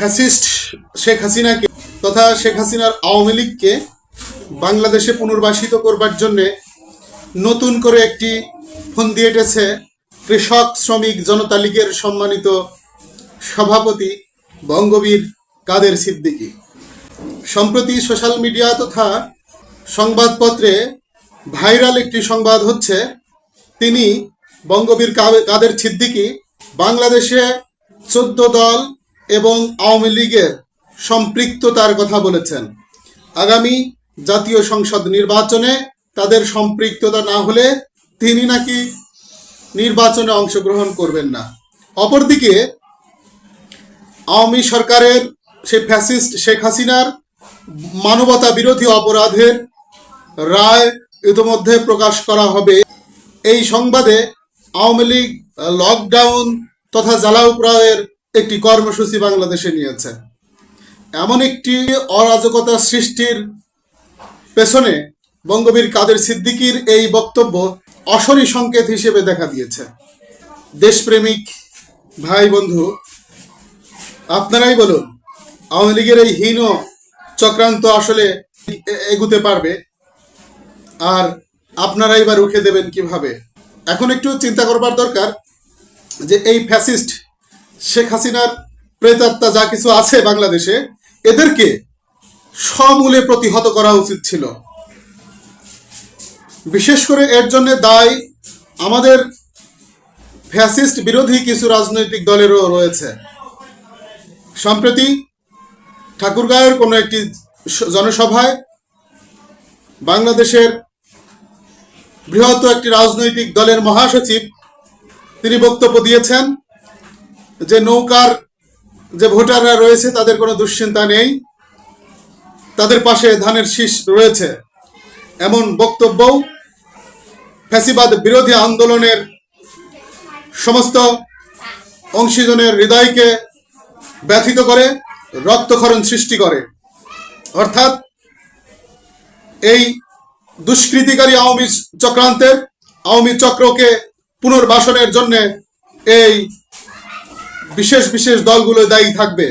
Fascist Sheikh হাসিনাকে তথা শেখ হাসিনার আওয়ামী লীগকে বাংলাদেশে পুনর্বাসিত করবার জন্যে নতুন করে একটি ফন্দি এঁটেছে কৃষক শ্রমিক জনতা লীগের সম্মানিত সভাপতি বঙ্গবীর কাদের সিদ্দিকী। সম্প্রতি সোশ্যাল মিডিয়া তথা সংবাদপত্রে ভাইরাল একটি সংবাদ হচ্ছে, তিনি বঙ্গবীর কাদের সিদ্দিকী বাংলাদেশে চোদ্দ দল এবং আওয়ামী লীগের সম্পৃক্ততার কথা বলেছেন। আগামী জাতীয় সংসদ নির্বাচনে তাদের সম্পৃক্ততা না হলে তিনি নাকি নির্বাচনে অংশগ্রহণ করবেন না। অপরদিকে, আওয়ামী সরকারের সে ফ্যাসিস্ট শেখ হাসিনার মানবতা বিরোধী অপরাধের রায় ইতিমধ্যে প্রকাশ করা হবে। এই সংবাদে আওয়ামী লীগ লকডাউন তথা জ্বালাও একটি কর্মসূচি বাংলাদেশে নিয়েছে। এমন একটি অরাজকতা সৃষ্টির পেছনে বঙ্গবীর কাদের সিদ্দিকির এই বক্তব্য অশনি সংকেত হিসেবে দেখা দিয়েছে। দেশপ্রেমিক ভাই বন্ধু, আপনারাই বলুন, আওয়ামী লীগের এই হীন চক্রান্ত আসলে এগুতে পারবে? আর আপনারাই বা রুখে দেবেন কীভাবে? এখন একটু চিন্তা করবার দরকার যে এই ফ্যাসিস্ট শেখ হাসিনার প্রেতাত্মা যা কিছু আছে বাংলাদেশে, এদেরকে সমূলে প্রতিহত করা উচিত ছিল। বিশেষ করে এর জন্য দায় আমাদের ফ্যাসিস্ট বিরোধী কিছু রাজনৈতিক দলেরও রয়েছে। সম্প্রতি ঠাকুরগাঁয়ের কোনো একটি জনসভায় বাংলাদেশের বৃহৎ একটি রাজনৈতিক দলের মহাসচিব তিনি বক্তব্য দিয়েছেন। যে নৌকার যে ভোটাররা রয়েছে, তাদের কোনো দুশ্চিন্তা নেই। তাদের পাশে ধানের শীষ রয়েছে। এমন বক্তব্যও ফ্যাসিবাদ বিরোধী আন্দোলনের সমস্ত অংশীজনের হৃদয়কে ব্যথিত করে, রক্তক্ষরণ সৃষ্টি করে। অর্থাৎ এই দুষ্কৃতিকারী আওয়ামী চক্রান্তের, আওয়ামী চক্রকে পুনর্বাসনের জন্য এই বিশেষ বিশেষ দলগুলো দায়ী থাকবে।